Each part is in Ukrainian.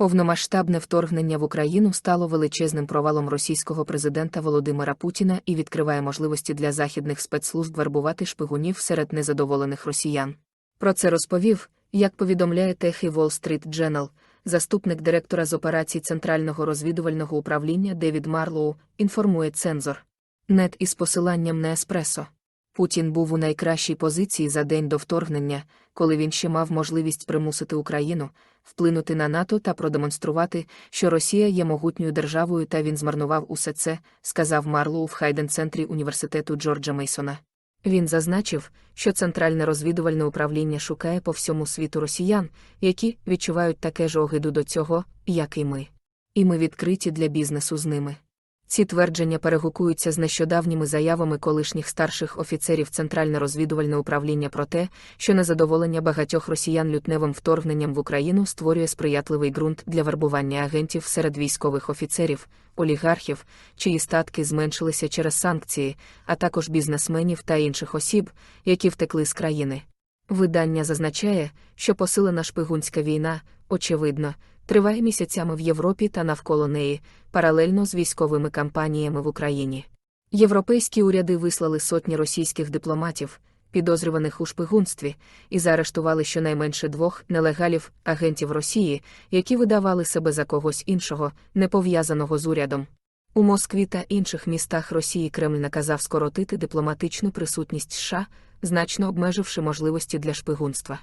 Повномасштабне вторгнення в Україну стало величезним провалом російського президента Володимира Путіна і відкриває можливості для західних спецслужб вербувати шпигунів серед незадоволених росіян. Про це розповів, як повідомляє Техі Wall Street Journal, заступник директора з операцій Центрального розвідувального управління Девід Марлоу, інформує цензор. Нет із посиланням на еспресо. Путін був у найкращій позиції за день до вторгнення, коли він ще мав можливість примусити Україну, вплинути на НАТО та продемонструвати, що Росія є могутньою державою та він змарнував усе це, сказав Марлоу в Хайден-центрі університету Джорджа Мейсона. Він зазначив, що Центральне розвідувальне управління шукає по всьому світу росіян, які відчувають таке ж огиду до цього, як і ми. І ми відкриті для бізнесу з ними. Ці твердження перегукуються з нещодавніми заявами колишніх старших офіцерів Центральне розвідувальне управління про те, що незадоволення багатьох росіян лютневим вторгненням в Україну створює сприятливий ґрунт для вербування агентів серед військових офіцерів, олігархів, чиї статки зменшилися через санкції, а також бізнесменів та інших осіб, які втекли з країни. Видання зазначає, що посилена шпигунська війна, очевидно, триває місяцями в Європі та навколо неї, паралельно з військовими кампаніями в Україні. Європейські уряди вислали сотні російських дипломатів, підозрюваних у шпигунстві, і заарештували щонайменше двох нелегалів агентів Росії, які видавали себе за когось іншого, не пов'язаного з урядом. У Москві та інших містах Росії Кремль наказав скоротити дипломатичну присутність США, значно обмеживши можливості для шпигунства.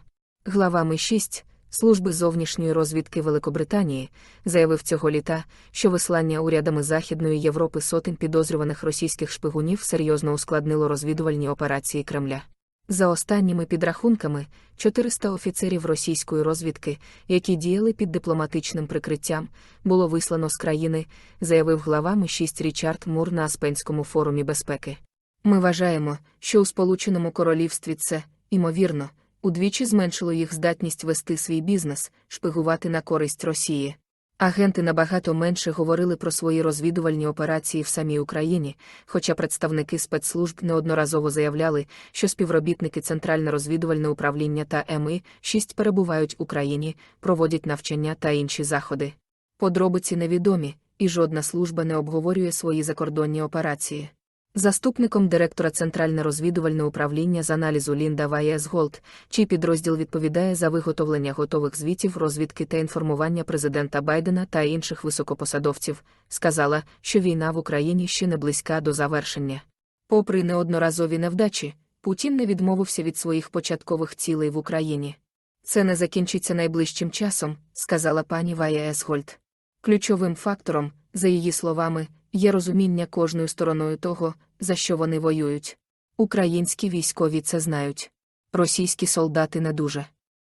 Глава Ми-6 Служби зовнішньої розвідки Великобританії заявив цього літа, що вислання урядами Західної Європи сотень підозрюваних російських шпигунів серйозно ускладнило розвідувальні операції Кремля. За останніми підрахунками, 400 офіцерів російської розвідки, які діяли під дипломатичним прикриттям, було вислано з країни, заявив глава Ми-6 Річард Мур на Аспенському форумі безпеки. Ми вважаємо, що у Сполученому Королівстві це, імовірно, удвічі зменшило їх здатність вести свій бізнес, шпигувати на користь Росії. Агенти набагато менше говорили про свої розвідувальні операції в самій Україні, хоча представники спецслужб неодноразово заявляли, що співробітники Центральне розвідувальне управління та МІ 6 перебувають в Україні, проводять навчання та інші заходи. Подробиці невідомі, і жодна служба не обговорює свої закордонні операції. Заступником директора Центральне розвідувальне управління з аналізу Лінда Ваєс Голд, чий підрозділ відповідає за виготовлення готових звітів розвідки та інформування президента Байдена та інших високопосадовців, сказала, що війна в Україні ще не близька до завершення. Попри неодноразові невдачі, Путін не відмовився від своїх початкових цілей в Україні. Це не закінчиться найближчим часом, сказала пані Вая Есгольд. Ключовим фактором, за її словами, є розуміння кожною стороною того, за що вони воюють. Українські військові це знають. Російські солдати не дуже.